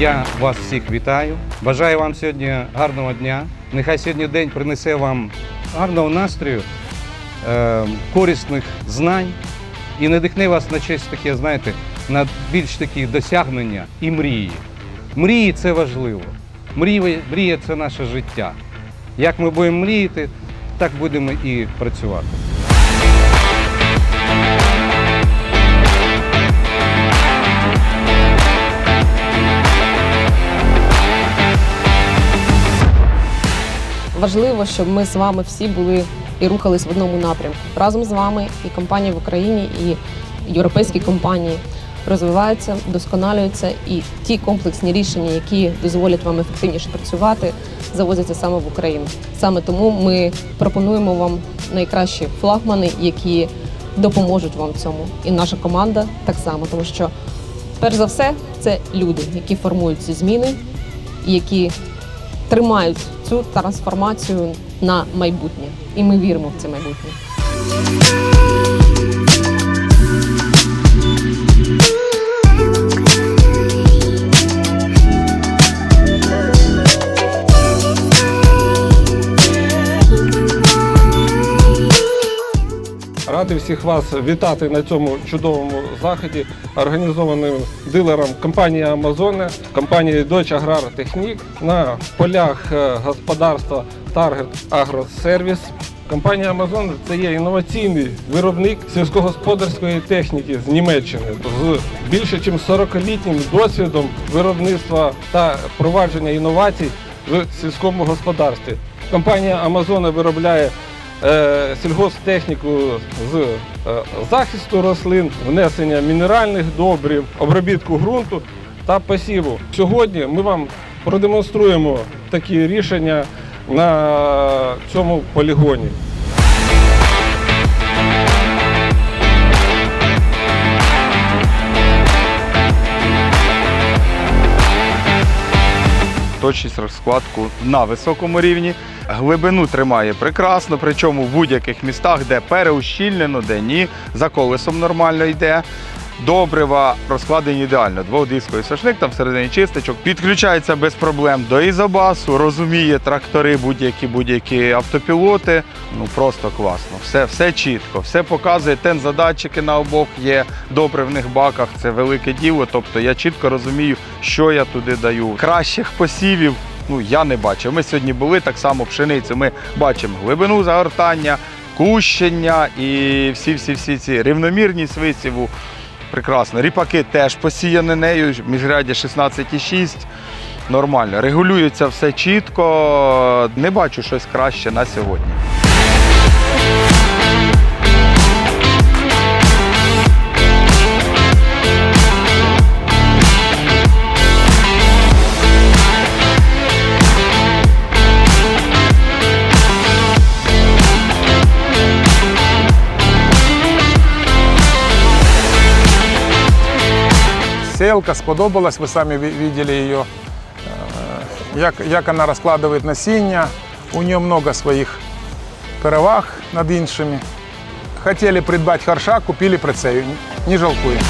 я вас всіх вітаю. Бажаю вам сьогодні гарного дня. Нехай сьогодні день принесе вам гарного настрою, е, корисних знань і надихне вас на щось таке, знаєте, на більш такі досягнення і мрії. Мрії це важливо. Мрії, мрія це наше життя. Як ми будемо мріяти, так будемо і працювати. Важливо, щоб ми з вами всі були і рухались в одному напрямку. Разом з вами і компанії в Україні, і європейські компанії розвиваються, вдосконалюються, і ті комплексні рішення, які дозволять вам ефективніше працювати, завозяться саме в Україну. Саме тому ми пропонуємо вам найкращі флагмани, які допоможуть вам в цьому. І наша команда так само, тому що перш за все це люди, які формують ці зміни, які тримають цю трансформацію на майбутнє. І ми віримо в це майбутнє. Радий всіх вас вітати на цьому чудовому заході, організованим дилером компанії Амазони, компанії Deutsche Agrartechnik на полях е, господарства Target Агросервіс. Компанія Amazon це є інноваційний виробник сільськогосподарської техніки з Німеччини з більше ніж 40-літнім досвідом виробництва та впровадження інновацій в сільському господарстві. Компанія Amazon виробляє сільгосптехніку з е, захисту рослин, внесення мінеральних добрив, обробітку ґрунту та посіву. Сьогодні ми вам продемонструємо такі рішення на цьому полігоні. точність розкладку на високому рівні. Глибину тримає прекрасно, причому в будь-яких містах, де переущільнено, де ні, за колесом нормально йде. Добрива розкладені ідеально. Двохдисковий сошник, там всередині чисточок. Підключається без проблем до ізобасу, розуміє трактори, будь-які будь-які автопілоти. Ну просто класно. Все, все чітко, все показує. Тензадатчики на обох є добривних баках. Це велике діло. Тобто я чітко розумію, що я туди даю. Кращих посівів. Ну, я не бачив. Ми сьогодні були так само пшеницю. Ми бачимо глибину загортання, кущення і всі-всі-всі ці рівномірність висіву. Прекрасно. Ріпаки теж посіяні нею, міжряді 16,6. Нормально. Регулюється все чітко. Не бачу щось краще на сьогодні. Сеялка сподобалась, ви самі ви- видели її, как, як, як вона розкладає насіння. У нее много своїх переваг над іншими. Хотіли придбати харша, купили прицею. Не жалкуємо.